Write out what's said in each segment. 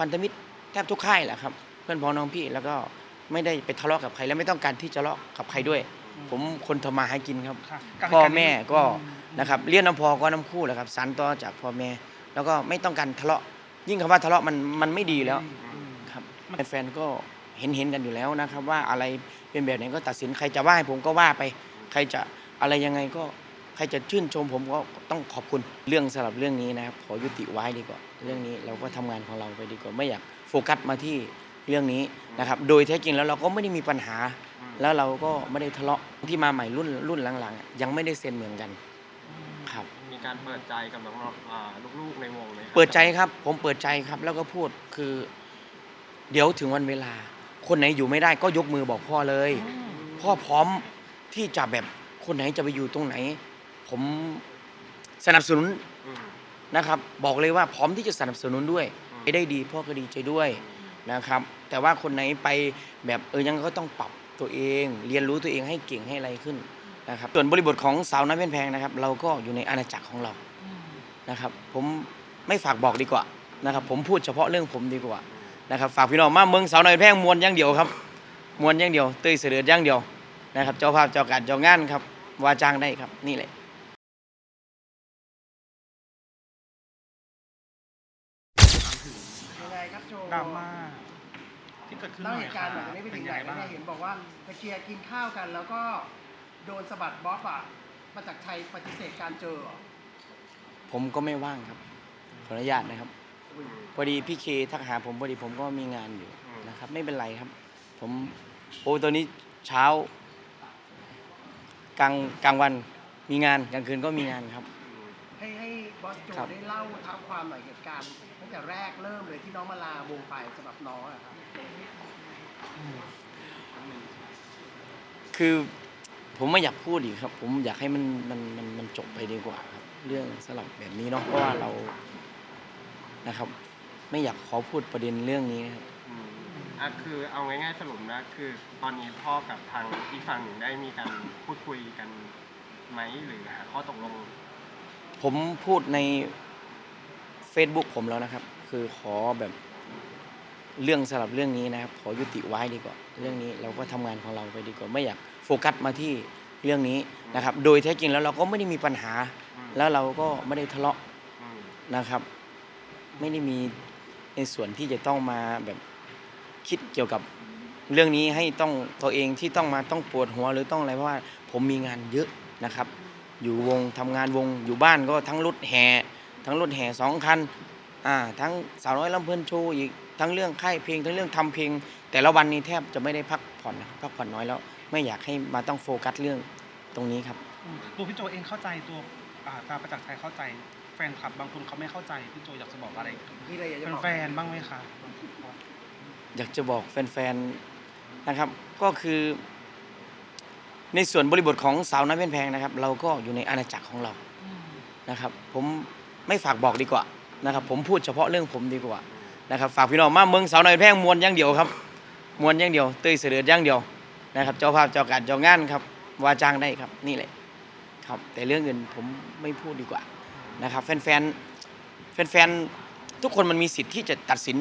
พันธมิตรแทบทุกค่ายแหละครับ เพื่อนพ้องน้องพี่แล้วก็ไม่ได้ไปทะเลาะกับใครและไม่ต้องการที่จะทะเลาะกับใครด้วย ผมคนทำมาหากินครับค่ะกับพ่อเหตุารณ์แม่นี้ก็อืมนะครับเลี้ยงน้ำพอก็น้ำคู่แหละครับสานต่อจากพ่อแม่แล้วก็ไม่ต้องการทะเลาะ ยิ่งคำว่าทะเลาะมันมันไม่ดีแล้วอืมครับมันแฟนๆก็เห็นเห็นกันอยู่แล้วนะครับ ว่าอะไรเป็นแบบไหนก็ตัดสินใครจะว่าให้ผมก็ว่าไป ใครจะอะไรยังไงก็ใครจะชื่นชมผมก็ต้องขอบคุณเรื่องสำหรับเรื่องนี้นะครับขอยุติไว้ดีกว่าเรื่องนี้เราก็ทำงานของเราไปดีกว่าไม่อยากโฟกัสมาที่เรื่องนี้นะครับโดยแท้จริงแล้วเราก็ไม่ได้มีปัญหา แล้วเราก็ไม่ได้ทะเลาะที่มาใหม่รุ่นรุ่นหลังๆอะยังไม่ได้เซ็นเหมือนกันครับมีการเปิดใจกับน้องๆอ่าลูกๆในวงไหมครับเปิดใจครับ ผมเปิดใจครับแล้วก็พูดคือ เดี๋ยวถึงวันเวลา คนไหนอยู่ไม่ได้ก็ยกมือบอกพ่อเลย พ่อพร้อมที่จะแบบคนไหนจะไปอยู่ตรงไหน ผมสนับสนุนอืมนะครับ บอกเลยว่าพร้อมที่จะสนับสนุนด้วยอืมไปได้ดีพ่อก็ดีใจด้วยนะครับ แต่ว่าคนไหนไปแบบเออยังก็ต้องปรับตัวเอง เรียนรู้ตัวเองให้เก่งให้อะไรขึ้นนะครับส่วนบริบทของสาวน้อยเป็นแพงนะครับ เราก็อยู่ในอาณาจักรของเรานะครับ ผมไม่ฝากบอกดีกว่านะครับ ผมพูดเฉพาะเรื่องผมดีกว่านะครับ ฝากพี่น้องมาเมืองสาวน้อยแพงมวนอย่างเดียวครับมวนอย่างเดียวเตยเสด็จอย่างเดียวนะครับ เจ้าภาพเจ้าการเจ้างานครับว่าจ้างได้ครับนี่แหละ ดราม่าที่เกิดขึ้นหเล่าน่อเหยตุคการรับณ์หน่อยจะได้ไปเป็ถึนงยังไหนไงบ้างนะเห็นบอกว่าตะเกียร์กินข้าวกัน แล้วก็โดนสะบัดบอสอะมาจากชัยปฏิเสธการเจอเหรอผมก็ไม่ว่างครับ ขออนุญาตนะครับอืมพอดีพี่เคทักหาผมพอดีผมก็มีงานอยู่อืมนะครับ ไม่เป็นไรครับ ผมโอ้ตอนนี้เช้ากลางกลางวันมีงานกลางคืนก็มีงานครับอืมให้ให้บอ สโจครับได้เล่าเท้าความหน่อยเหตุการณ์ตั้งแต่แรกเริ่มเลยที่น้องมาลาวงไปสำหรับน้องอะครับคือผมไม่อยากพูดอีกครับ ผมอยากให้มันมันมันมันจบไปดีกว่าครับ เรื่องสลับแบบนี้เนาะเพราะว่าเรานะครับ ไม่อยากขอพูดประเด็นเรื่องนี้นะครับอืมอะคือเอาง่ายๆสรุปนะคือตอนนี้พ่อกับทางอีกฝั่งหนึ่งได้มีการพูดคุยกันไหมหรือหาข้อตกลง ผมพูดใน Facebook ผมแล้วนะครับ คือขอแบบเรื่องสลับเรื่องนี้นะครับ ขอยุติไว้ดีกว่า เรื่องนี้เราก็ทำงานของเราไปดีกว่า ไม่อยากโฟกัสมาที่เรื่องนี้นะครับ โดยแท้จริงแล้วเราก็ไม่ได้มีปัญหา แล้วเราก็ไม่ได้ทะเลาะนะครับ ไม่ได้มีในส่วนที่จะต้องมาแบบคิดเกี่ยวกับเรื่องนี้ให้ต้องตัวเองที่ต้องมาต้องปวดหัวหรือต้องอะไรเพราะว่าผมมีงานเยอะนะครับ อยู่วงทำงานวงอยู่บ้านก็ทั้งรถแห่ทั้งรถแห่สองคันอ่าทั้งสาวน้อยลำเพลินโชว์อีกทั้งเรื่องค่ายเพลงทั้งเรื่องทำเพลง แต่ละวันนี้แทบจะไม่ได้พักผ่อนนะครับพักผ่อนน้อยแล้วไม่อยากให้มาต้องโฟกัสเรื่องตรงนี้ครับอืมตัวพี่โจเองเข้าใจตัวอ่าตาประจักษ์ชัยเข้าใจแฟนคลับบางคนเขาไม่เข้าใจพี่โจอยากจะบอกอะไรมีอะไรอยากจะบอกแฟนๆบ้างไหมคะอยากจะบอกแฟนๆนะครับ ก็คือ ในส่วนบริบทของสาวน้อยเป็นแพงนะครับ เราก็อยู่ในอาณาจักรของเรานะครับ ผมไม่ฝากบอกดีกว่านะครับ ผมพูดเฉพาะเรื่องผมดีกว่านะครับฝากพี่น้องมาเมืองสาวน้อยเป็นแพงมวนอย่างเดียวครับมวนอย่างเดียวเตยเสด็จอย่างเดียวนะครับ เจ้าภาพเจ้าการเจ้างานครับว่าจ้างได้ครับนี่แหละครับ แต่เรื่องเงินผมไม่พูดดีกว่านะครับ แฟนๆแฟนๆทุกคนมันมีสิทธิ์ที่จะตัดสิน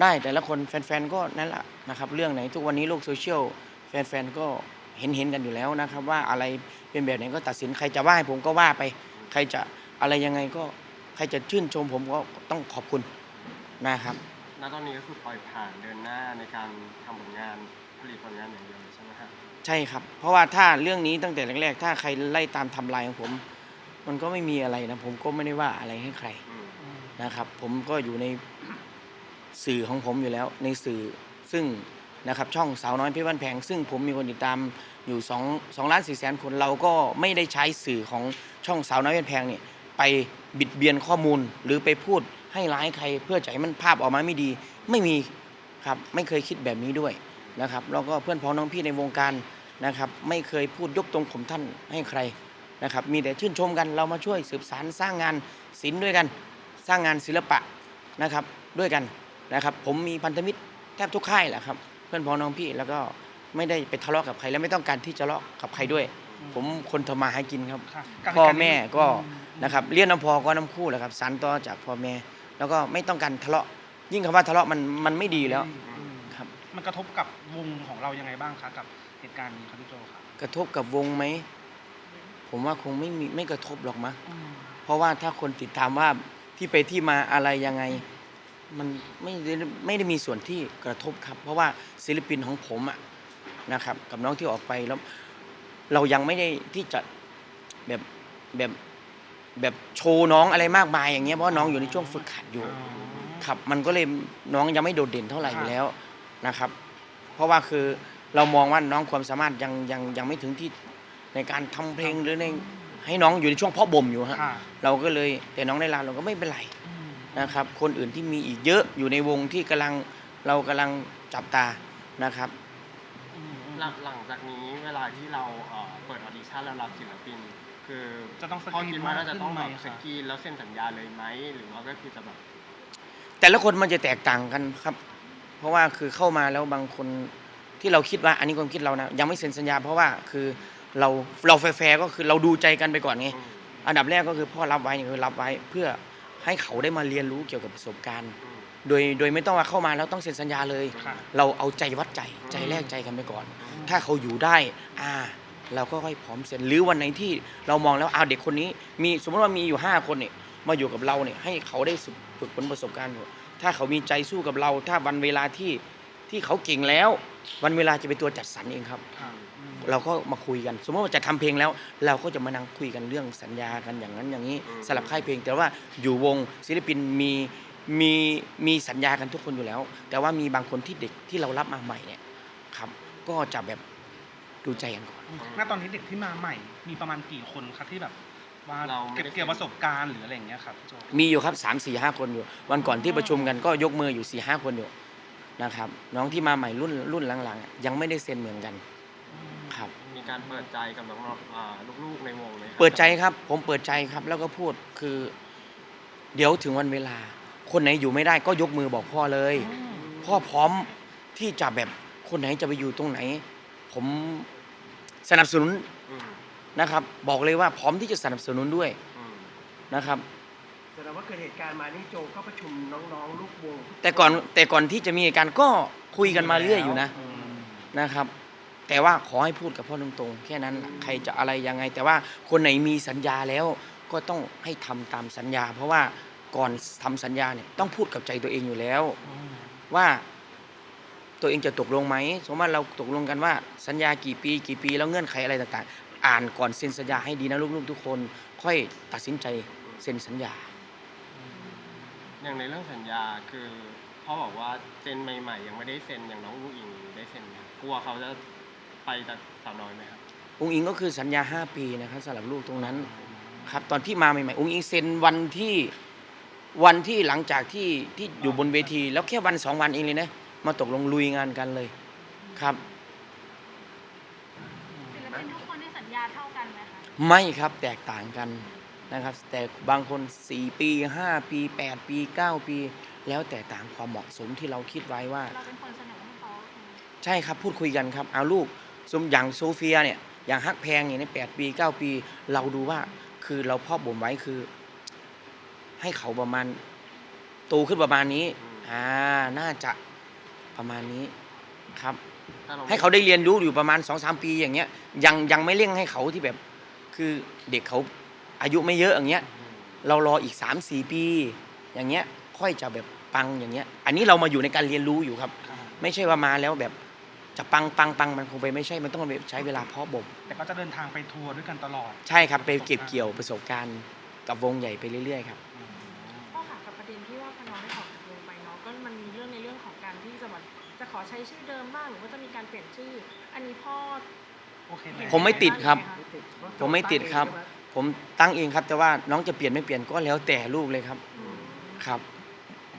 ได้แต่ละคนแฟนๆก็นั่นแหละนะครับ เรื่องไหนทุกวันนี้โลกโซเชียลแฟนๆก็ เห็นเห็นกันอยู่แล้วนะครับ ว่าอะไรเป็นแบบไหนก็ตัดสินใครจะว่าให้ผมก็ว่าไป ใครจะอะไรยังไงก็ใครจะชื่นชมผมก็ต้องขอบคุณนะครับ ณตอนนี้ก็คือปล่อยผ่านเดินหน้าในการทำผลงานผลิตผลงานอย่างเดียวเลยใช่ไหมครับใช่ครับ เพราะว่าถ้าเรื่องนี้ตั้งแต่แรกๆ ถ้าใครไล่ตามไทำลายของผม มันก็ไม่มีอะไรนะ ผมก็ไม่ได้ว่าอะไรให้ใครอืมนะครับ ผมก็อยู่ในสื่อของผมอยู่แล้ว ในสื่อซึ่งนะครับช่องสาวน้อยเพชรบ้านแพงซึ่งผมมีคนติดตาม อยู่2 2ล้าน4แสนคนเราก็ไม่ได้ใช้สื่อของช่องสาวน้อยเพชรบ้านแพงเนี่ยไปบิดเบียนข้อมูลหรือไปพูดให้ร้ายใคร เพื่อจะให้มันภาพออกมาไม่ดี ไม่มีครับไม่เคยคิดแบบนี้ด้วยนะครับแล้วก็เพื่อนพ้องน้องพี่ในวงการนะครับ ไม่เคยพูดยกตรงผมท่านให้ใครนะครับ มีแต่ชื่นชมกันเรามาช่วยสืบสารสร้างงานศิลป์ด้วยกัน สร้างงานศิลปะนะครับด้วยกันนะครับ ผมมีพันธมิตรแทบทุกค่ายแหละครับ เพื่อนพ้องน้องพี่แล้วก็ ไม่ได้ไปทะเลาะกับใครและไม่ต้องการที่จะทะเลาะกับใครด้วย ผมคนทำมาหากินครับ ค่ะกับพ่อเหตุารณ์นี้แม่ก็อืมนะครับเลี้ยงน้ำพอก็น้ำคู่แหละครับสานต่อจากพ่อแม่ แล้วก็ไม่ต้องการทะเลาะ ยิ่งคำว่าทะเลาะมันมันไม่ดีแล้วอืมครับ มันกระทบกับวงของเรายังไงบ้างคะกับเหตุการณ์นี้ครับพี่โจครับกระทบกับวงไหม ผมว่าคงไม่มีไม่กระทบหรอกมั้งอืมเพราะว่าถ้าคนติดตามว่าที่ไปที่มาอะไรยังไง มันไม่ได้ไม่ได้มีส่วนที่กระทบครับ เพราะว่าศิลปินของผมอะ นะครับ กับน้องที่ออกไปแล้ว เรายังไม่ได้ที่จะแบบแบบแบบโชว์น้องอะไรมากมายอย่างเงี้ยเพราะว่าน้องอยู่ในช่วงฝึกหัดอยู่ ครับ มันก็เลยน้องยังไม่โดดเด่นเท่าไหร่อยู่แล้วนะครับ เพราะว่าคือเรามองว่าน้องความสามารถยังยังยังไม่ถึงที่ในการทำเพลงหรือในให้น้องอยู่ในช่วงเพาะบ่มอยู่ฮะค่ะเราก็เลยแต่น้องได้ลาเราก็ไม่เป็นไรอืมนะครับ คนอื่นที่มีอีกเยอะอยู่ในวงที่กำลังเรากำลังจับตานะครับอืมอืม หลังหลังจากนี้เวลาที่เราเอ่อเปิดออดิชั่นแล้วรับศิลปิน คือจะต้องสพ่อกรีนคิดว่าเราจะต้องแบบมากสขึ้นไหมคะกรีนแล้วเซ็นสัญญาเลยไหมหรือว่าก็คือจะแบบ แต่ละคนมันจะแตกต่างกันครับ เพราะว่าคือเข้ามาแล้วบางคนที่เราคิดว่าอันนี้ความคิดเรานะยังไม่เซ็นสัญญา เพราะว่าคือเราเราแฟร์ๆก็คือเราดูใจกันไปก่อนไงอืมอันดับแรกก็คือพ่อรับไว้คือรับไว้เพื่อให้เขาได้มาเรียนรู้เกี่ยวกับประสบการณ์ อืม โดยโดยไม่ต้องว่าเข้ามาแล้วต้องเซ็นสัญญาเลย ค่ะ เราเอาใจวัดใจใจแลกใจกันไปก่อน ถ้าเขาอยู่ได้อ่าเราก็ค่อยพร้อมเซ็นหรือวันไหนที่เรามองแล้วเอาเด็กคนนี้ มีสมมติว่ามีอยู่ 5 คนเนี่ยมาอยู่กับเราเนี่ยให้เขาได้ฝึกฝึกฝนประสบการณ์อยู่ถ้าเขามีใจสู้กับเรา ถ้าวันเวลาที่ที่เขาเก่งแล้ว วันเวลาจะเป็นตัวจัดสรรเองครับค่ะอืมเราก็มาคุยกัน สมมติว่าจะทำเพลงแล้ว เราก็จะมานั่งคุยกันเรื่องสัญญากันอย่างนั้นอย่างนี้อืมสลับค่ายเพลง แต่ว่าอยู่วงศิลปินมีมีมีสัญญากันทุกคนอยู่แล้ว แต่ว่ามีบางคนที่เด็กที่เรารับมาใหม่เนี่ยครับ ก็จะแบบดูใจกันก่อน ณตอนนี้เด็กที่มาใหม่ มีประมาณกี่คนครับที่แบบว่าเราไม่เก็บได้ เกี่ยวประสบการณ์หรืออะไรอย่างเงี้ยครับพี่โจ มีอยู่ครับสามสี่ห้าคนอยู่ วันก่อนที่ประชุมกันก็ยกมืออยู่สี่ห้าคนอยู่นะครับ น้องที่มาใหม่รุ่นรุ่นหลังๆอะยังไม่ได้เซ็นเหมือนกันครับ มีการเปิดใจกับน้องๆอ่าลูกๆในวงไหมครับเปิดใจครับ ผมเปิดใจครับ แล้วก็พูดคือ เดี๋ยวถึงวันเวลา คนไหนอยู่ไม่ได้ก็ยกมือบอกพ่อเลย พ่อพร้อมที่จะแบบ คนไหนจะไปอยู่ตรงไหน ผมสนับสนุนอืมนะครับ บอกเลยว่าพร้อมที่จะสนับสนุนด้วยอืมนะครับ แสดงว่าเกิดเหตุการณ์มานี่โจก็ประชุมน้องๆลูกวงแต่ก่อนแต่ก่อนที่จะมีเหตุการณ์ก็คุยกันมาเรื่อยอยู่นะอืมนะครับ แต่ว่าขอให้พูดกับพ่อตรงๆแค่นั้นล่ะใครจะอะไรยังไง แต่ว่าคนไหนมีสัญญาแล้วก็ต้องให้ทำตามสัญญา เพราะว่าก่อนทำสัญญาเนี่ยต้องพูดกับใจตัวเองอยู่แล้วอืมว่า ตัวเองจะตกลงไหม สมมติว่าเราตกลงกันว่าสัญญากี่ปี กี่ปีแล้วเงื่อนไขอะไรต่างๆ อ่านก่อนเซ็นสัญญาให้ดีนะลูกๆทุกคน ค่อยตัดสินใจเซ็นสัญญา อย่างในเรื่องสัญญาคือพ่อบอกว่าเจนใหม่ๆ ยังไม่ได้เซ็นอย่างน้องลูกอิงได้เซ็นไหมกลัวเขาจะไปแต่สาวน้อยไหมครับองค์อิงก็คือสัญญา 5 ปีนะครับสำหรับลูกตรงนั้นครับตอนที่มาใหม่ๆองค์อิงเซ็นวันที่วันที่หลังจากที่ที่อยู่บนเวที แล้วแค่วันสองวันเองเลยนะ มาตกลงลุยงานกันเลยครับศิลปินทุกคนที่สัญญาเท่ากันไหมคะไม่ครับแตกต่างกันนะครับ แต่บางคน 4 ปี 5 ปี 8 ปี 9 ปี แล้วแต่ตามความเหมาะสมที่เราคิดไว้ว่า เราเป็นคนเสนอให้เขาใช่ครับพูดคุยกันครับเอาลูกสมอย่างโซเฟียเนี่ยอย่างฮักแพงอย่างนี้แปดปีเก้าปี เราดูว่าคือเราพ่อบ่มไว้คือ ให้เขาประมาณโตขึ้นประมาณนี้อืมอ่าน่าจะ ประมาณนี้ครับถ้าเราให้เขาได้เรียนรู้อยู่ประมาณสองสามปีอย่างเงี้ยยังยังไม่เร่งให้เขาที่แบบ คือเด็กเขาอายุไม่เยอะอย่างเงี้ยอืมเรารออีกสามสี่ปี อย่างเงี้ยค่อยจะแบบปังอย่างเงี้ย อันนี้เรามาอยู่ในการเรียนรู้อยู่ครับครับ ไม่ใช่ว่ามาแล้วแบบจะปังปังปังมันคงไปไม่ใช่มันต้องใช้เวลาเพาะบ่มแต่ก็จะเดินทางไปทัวร์ด้วยกันตลอด ใช่ครับไปเก็บเกี่ยวประสบการณ์กับวงใหญ่ไปเรื่อยๆครับพ่อค่ะกับประเด็นที่ว่าพอน้องได้ออกจา กวงไปเนาะก็มันมีเรื่องในเรื่องของการที่จะแบบจะขอใช้ชื่อเดิมบ้างหรือว่าจะมีการเปลี่ยนชื่อ อันนี้พ่อโอเคไหมเห็นผมไม่ติดครับยังไงะผมไม่ติดครับ ผมตั้งเองครับ แต่ว่าน้องจะเปลี่ยนไม่เปลี่ยนก็แล้วแต่ลูกเลยครับอืมครับ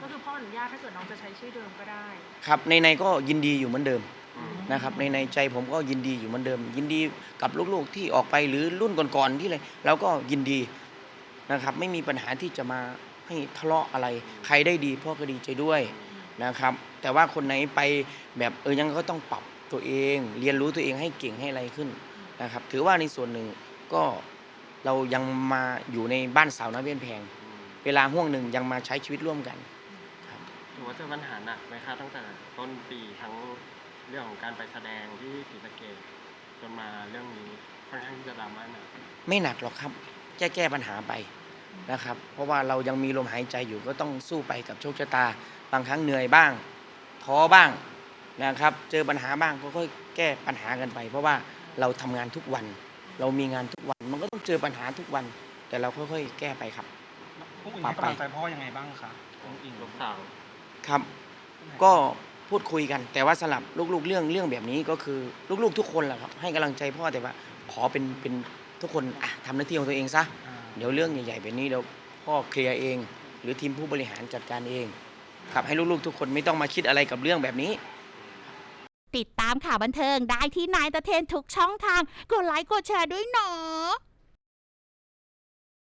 ก็คือพ่ออนุญาตถ้าเกิดน้องจะใช้ชื่อเดิมก็ได้ ครับในในๆก็ยินดีอยู่เหมือนเดิมอืมนะครับ ในในใจผมก็ยินดีอยู่เหมือนเดิม ยินดีกับลูกๆที่ออกไปหรือรุ่นก่อนๆที่เลยเราก็ยินดีนะครับ ไม่มีปัญหาที่จะมา ให้ทะเลาะอะไร ใครได้ดีพ่อก็ดีใจด้วยนะครับ แต่ว่าคนไหนไปแบบเออยังก็ต้องปรับตัวเอง เรียนรู้ตัวเองให้เก่งให้อะไรขึ้นนะครับ ถือว่าในส่วนหนึ่งก็เรายังมาอยู่ในบ้านสาวน้อยเบี้ยนแพง เวลาห่วงหนึ่งยังมาใช้ชีวิตร่วมกันครับถือว่าเจอปัญหาหนักไหมคะตั้งแต่ต้นปีทั้งเรื่องของการไปแสดงที่ศรีสะเกษจนมาเรื่องนี้ค่อนข้างที่จะดราม่าหนักไม่หนักหรอกครับแก้แก้ปัญหาไป นะครับ เพราะว่าเรายังมีลมหายใจอยู่ก็ต้องสู้ไปกับโชคชะตา บางครั้งเหนื่อยบ้างท้อบ้างนะครับ เจอปัญหาบ้างก็ค่อยแก้ปัญหากันไป เพราะว่าเราทำงานทุกวัน เรามีงานทุกวัน มันก็ต้องเจอปัญหาทุกวัน แต่เราค่อยๆ แก้ไปครับอุ้งอิงปรัให้บไปกำลังใจพ่อยังไงบ้างคะอุ้งอิงลูกสาวครับ ก็พูดคุยกัน แต่ว่าสลับลูกๆ เรื่องเรื่องแบบนี้ก็คือลูกๆ ทุกคนแหละครับให้กำลังใจพ่อแต่ว่าขอเป็นเป็นทุกคนอะทำหน้าที่ของตัวเองซะอ่า เดี๋ยวเรื่องใหญ่ๆแบบนี้เดี๋ยวพ่อเคลียร์เอง หรือทีมผู้บริหารจัดการเองครับให้ลูกๆทุกคนไม่ต้องมาคิดอะไรกับเรื่องแบบนี้ ติดตามข่าวบันเทิงได้ที่นายตะเทนทุกช่องทาง กดไลค์กดแชร์ด้วยเนาะ